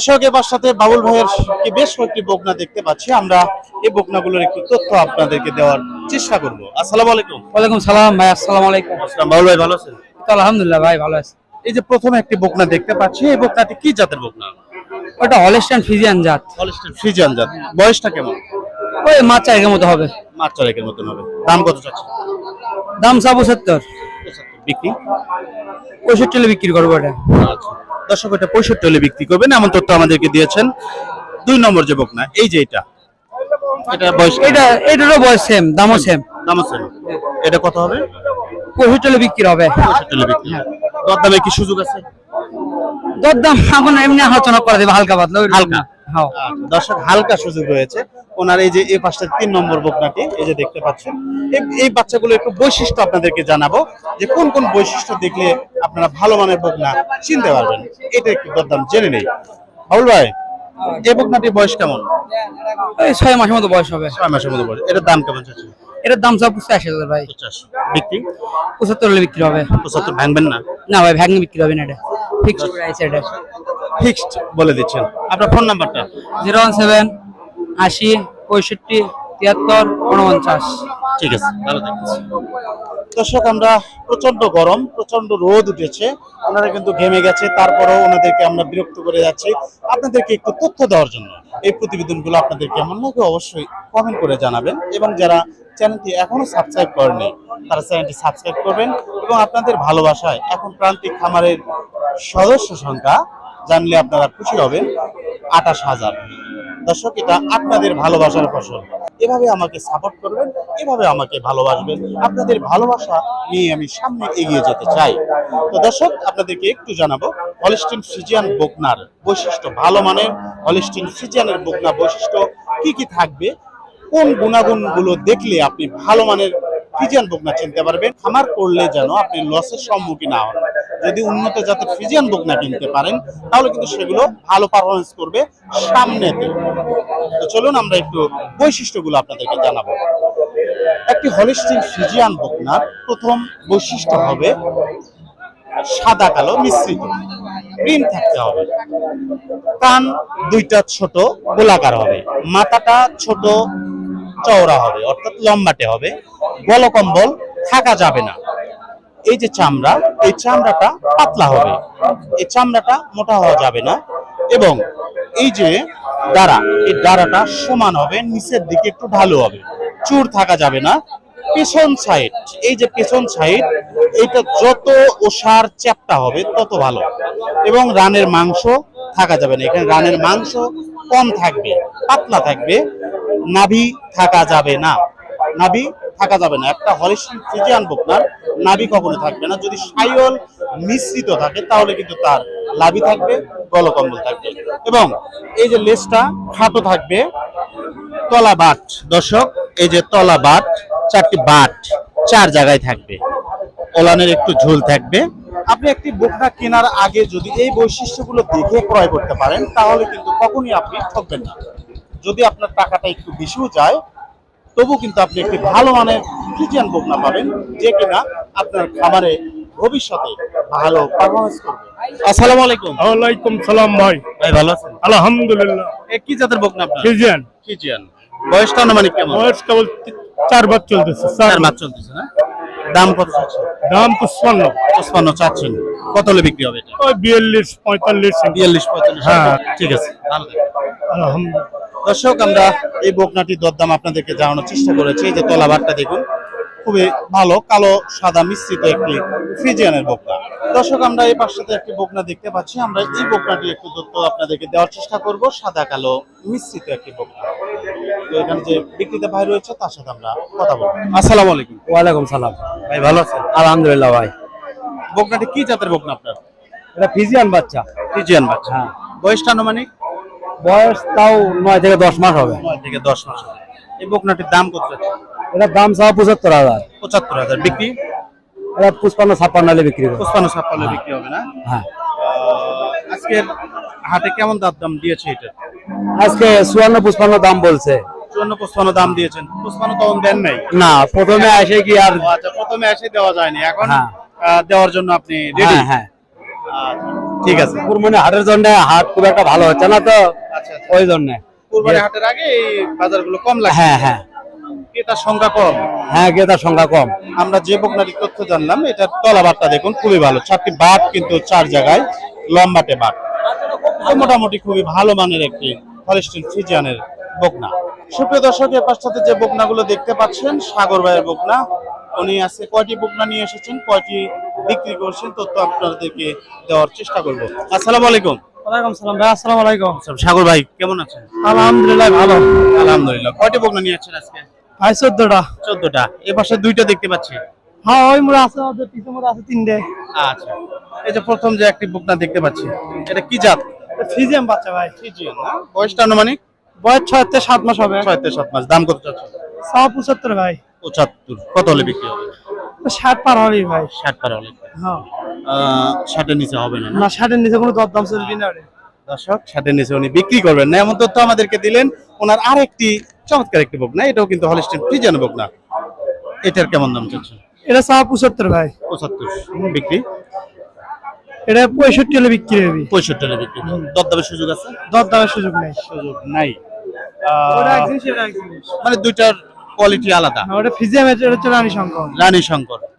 দর্শক এবার সাথে বাবুল ভাইয়ের কি বেশ কয়েকটি বকনা দেখতে পাচ্ছি। আমরা এই বকনাগুলোর একটু তথ্য আপনাদেরকে দেওয়ার চেষ্টা করব। আসসালামু আলাইকুম। ওয়ালাইকুম সালাম ভাই আসসালামু আলাইকুম। আসসালাম বাবুল ভাই ভালো আছেন? আলহামদুলিল্লাহ ভাই ভালো আছে। এই যে প্রথমে একটি বকনা দেখতে পাচ্ছি এই বকনাটি কি জাতের বকনা? ওটা হলিস্টান ফিজিয়ান জাত। হলিস্টাইন ফ্রিজিয়ান জাত। বয়সটা কেমন? ওই মাছ চারেকের মতো হবে। মাছ চারেকের মতন হবে। দাম কত চাচ্ছে দাম সাবু সত্তর। বিক্রি? পঁয়ষট্টি বিক্রি করব এটা। আচ্ছা। দর্শক এটা পঁয়ষট্টি হলে বিক্রি করবেন এমন তথ্য আমাদেরকে দিয়েছেন। দুই নম্বর যে বকনা এই যে এটা। এটা বয়স এটা এটারও বয়স সেম দামও সেম সেম এটা কত হবে? পঁয়ষট্টি হলে বিক্রি হবে। পঁয়ষট্টি হলে বিক্রি দরদামে কি সুযোগ আছে? দরদাম এখন এমনি আলোচনা করে দেবে হালকা বাদলা হালকা? হ্যাঁ। দর্শক হালকা সুযোগ রয়েছে। ওনার এই যে এই পাশটা তিন নম্বর বকনাটি এই যে দেখতে পাচ্ছেন। এই- এই বাচ্চাগুলো একটু বৈশিষ্ট্য আপনাদেরকে জানাব যে কোন কোন বৈশিষ্ট্য দেখলে আপনারা ভালো মানের বকনা চিনতে পারবেন। এটা একটু দরদাম জেনে নেই। হাউল ভাই এই বকনাটির বয়স কেমন? ওই ছয় মাসের মতো বয়স হবে। ছয় মাসের মতো বয়স। এটার দাম কেমন চাচ্ছে এটার দাম সব পঁচাশি হাজার ভাই। পঞ্চাশ বিক্রি? পঁচাত্তর হলে বিক্রি হবে। পঁচাত্তর ভাঙবেন না? না ভাই ভ্যাগনি বিক্রি হবে না এটা। ফিক্সড প্রাইস এটা। ফিক্সড বলে দিচ্ছেন। আপনার ফোন নাম্বারটা? জিরো ওয়ান সেভেন আশি পঁয়ষট্টি তিয়াত্তর উনপঞ্চাশ ঠিক আছে ভালো থাকবেন দর্শক আমরা প্রচণ্ড গরম প্রচণ্ড রোদ উঠেছে। ওনারা কিন্তু ঘেমে গেছে তারপরেও ওনাদেরকে আমরা বিরক্ত করে যাচ্ছি। আপনাদেরকে একটু তথ্য দেওয়ার জন্য এই প্রতিবেদনগুলো আপনাদের কেমন লাগে অবশ্যই কমেন্ট করে জানাবেন এবং যারা চ্যানেলটি এখনও সাবস্ক্রাইব করেনি তারা চ্যানেলটি সাবস্ক্রাইব করবেন এবং আপনাদের ভালোবাসায় এখন প্রান্তিক খামারের সদস্য সংখ্যা জানলে আপনারা খুশি হবেন আঠাশ হাজার। দর্শক, এটা আপনাদের ভালোবাসার ফসল। এভাবে আমাকে সাপোর্ট করবেন, এভাবে আমাকে ভালোবাসবেন। আপনাদের ভালোবাসা নিয়ে আমি সামনে এগিয়ে যেতে চাই। তো দর্শক, আপনাদেরকে একটু জানাব হলিস্টিন ফ্রিজিয়ান বোকনার বৈশিষ্ট্য ভালো মানের হলিস্টিন ফ্রিজিয়ানের বোকনা বৈশিষ্ট্য কি কি থাকবে? কোন গুণাগুণগুলো দেখলে আপনি ভালো মানের ফ্রিজিয়ান বকনা চিনতে পারবেন? খামার করলে যেন আপনি লসের সম্মুখীন না হন। যদি উন্নত জাতের ফ্রিজিয়ান বকনা কিনতে পারেন, তাহলে কিন্তু সেগুলো ভালো পারফরমেন্স করবে সামনেতে। তো চলুন আমরা একটু বৈশিষ্ট্যগুলো আপনাদেরকে জানাব। একটি হলিস্টিন ফ্রিজিয়ান বকনার প্রথম বৈশিষ্ট্য হবে সাদা কালো মিশ্রিত। প্রিন্ট থাকতে হবে। কান দুইটা ছোট, গোলাকার হবে। মাথাটা ছোট, চওড়া হবে, অর্থাৎ লম্বাটে হবে। গলকম্বল থাকা যাবে না। এই যে চামড়া, এই চামড়াটা পাতলা হবে। এই চামড়াটা মোটা হওয়া যাবে না। এবং এই যে ডাড়া এই ডাড়াটা সমান হবে, নিচের দিকে একটু ঢালু হবে। চুর থাকা যাবে না। পেছন সাইড এই যে পেছন সাইড এটা যত ওষার চ্যাপটা হবে, তত ভালো। এবং রানের মাংস থাকা যাবে না। এখানে রানের মাংস কম থাকবে, পাতলা থাকবে। নাভি থাকা যাবে না। নাভি থাকা যাবে না। একটা হলিস্টিন ফ্রিজিয়ান বকনার নাভি কখনো থাকবে না। যদি সাইল মিশ্রিত থাকে, তাহলে কিন্তু তার লাভি থাকবে, গলকম্বল থাকবে। এবং এই যে লেজটা, খাটো থাকবে। তলা বাট, দর্শক, এই যে তলা বাট, চারটি বাট, চার জায়গায় থাকবে। ওলানের একটু ঝোল থাকবে। আপনি একটি বকনা কেনার আগে যদি এই বৈশিষ্ট্যগুলো দেখে ক্রয় করতে পারেন, তাহলে কিন্তু কখনই আপনি ঠকবেন না। যদি আপনার টাকাটা একটু বেশিও যায় তবু কিন্তু আপনি একটি ভালো মানের ফ্রিজিয়ান বকনা পাবেন যে কিনা আপনার খামারে ভবিষ্যতে ভালো পারফরমেন্স করবে। আসসালামু আলাইকুম। ওয়ালাইকুম সালাম ভাই। ভাই ভালো আছেন? আলহামদুলিল্লাহ। এ কি জাতের বকনা আপনার? ফিজিয়ান ফ্রিজিয়ান বয়সটা আনুমানিক কেমন? বয়স কেবল চার বার চলতেছে চার মাস চলতেছে না? দাম কত চাচ্ছেন? দাম পঁচপান্ন। পঁচপান্ন চাচ্ছেন। কত হলে বিক্রি হবে এটা? ওই বিয়াল্লিশ পঁয়তাল্লিশ। বিয়াল্লিশ পঁয়তাল্লিশ। হ্যাঁ। ঠিক আছে। আলহামদুলিল্লাহ। দর্শক আমরা এই বকনাটির দরদাম আপনাদেরকে জানানোর চেষ্টা করেছি। এই যে তলাবারটা দেখুন খুবই ভালো কালো সাদা মিশ্রিত একটি ফিজিয়ানের বকনা। দর্শক আমরা এই পাশটাতে একটি বকনা দেখতে পাচ্ছি। আমরা এই বকনাটি একটু তথ্য আপনাদেরকে দেওয়ার চেষ্টা করব সাদা কালো মিশ্রিত একটি বকনা। তো এখানে যে বিক্রেতা ভাই রয়েছে তার সাথে আমরা কথা বলব। আসসালামু আলাইকুম। ওয়ালাইকুম সালাম। ভাই ভালো আছেন? আলহামদুলিল্লাহ ভাই। বকনাটি কি জাতের বকনা আপনার? এটা ফিজিয়ান বাচ্চা। ফ্রিজিয়ান বাচ্চা। হ্যাঁ। বয়সটা আনুমানিক? বয়স তাও নয় থেকে দশ মাস হবে। নয় থেকে দশ মাস হবে। এই বকনাটির দাম কত? এটার দাম সব পঁচাত্তর হাজার। পঁচাত্তর হাজার। বিক্রি? এটা পুষ্পান্ন ছাপ্পান্ন হলে বিক্রি করবে পঁচপান্ন ছাপ্পান্ন বিক্রি হবে না? হ্যাঁ। আজকের হাটে কেমন দাম দাম দিয়েছে এটা? আজকে চুয়ান্ন পুষ্পান্ন দাম বলছে। চুয়ান্ন দাম দিয়েছেন। তখন দেন নাই। না প্রথমে আসে কি আর আচ্ছা প্রথমে দেওয়া যায়নি। এখন হ্যাঁ। দেওয়ার জন্য আপনি রেডি হ্যাঁ হ্যাঁ। ঠিক আছে। কুরবানি হাটের জন্য হাট খুব একটা ভালো হচ্ছে না তো? আচ্ছা আচ্ছা। ওই জন্য। কুরবানি হাটের আগে এই বাজারগুলো কম লাগে হ্যাঁ হ্যাঁ। ক্রেতার সংখ্যা কম। হ্যাঁ ক্রেতার সংখ্যা কম। আমরা যে বকনাটি তথ্য জানলাম এটার তলাবারটা দেখুন খুবই ভালো। চারটি বাট কিন্তু চার জায়গায় লম্বাটে বাট। মোটামুটি খুবই ভালো মানের একটি হলিস্টিন ফিজিয়ানের বকনা। সুপ্রিয় দর্শক এর পাশটাতে যে বকনাগুলো দেখতে পাচ্ছেন সাগর ভাইয়ের বকনা উনি আছে কয়টি বকনা নিয়ে এসেছেন? কয়টি বিক্রি করছেন তথ্য আপনাদেরকে দেওয়ার চেষ্টা করব। আসসালামু আলাইকুম। ওয়ালাইকুম সালাম ভাই আসসালামু আলাইকুম। সাগর ভাই কেমন আছেন? আলহামদুলিল্লাহ ভালো। আলহামদুলিল্লাহ। কয়টি বকনা নিয়ে আসছেন আজকে? ভাই পাশে দুইটা দেখতে পাচ্ছি। হ্যাঁ ওই মোড়ে আছে ওদের পিছনে মোড়ে আছে তিনটে। আচ্ছা। এই যে প্রথম যে একটি বকনা দেখতে পাচ্ছি এটা কি জাত? বাচ্চা ভাই। ফিজিয়ান না? বয়সটা আনুমানিক? বয়স থেকে মাস হবে। থেকে মাস। দাম কত চাচ্ছেন? ভাই। কত হলে বিক্রি হবে? ষাট পার হবেই ভাই। ষাট পার হলে। হ্যাঁ। ষাটের নিচে হবে না না? না ষাটের নিচে কোনো দরদাম চলবি না দর্শক ষাটের নিচে উনি বিক্রি করবেন না। এমন তথ্য আমাদেরকে দিলেন। ওনার আরেকটি চমৎকার একটি বকনা। এটাও কিন্তু হলিস্টিন ফ্রিজিয়ান বকনা। এটার কেমন দাম চাচ্ছেন? এটা সব পঁচাত্তর ভাই। পঁচাত্তর। বিক্রি? এটা পঁয়ষট্টি হলে বিক্রি হবে। পঁয়ষট্টি হলে বিক্রি। দরদামের সুযোগ আছে? দরদামের সুযোগ নেই। সুযোগ নাই। মানে দুইটার কোয়ালিটি আলাদা। ওটা ফিজিয়াম এটা হচ্ছে রানী শঙ্কর। রানী শঙ্কর।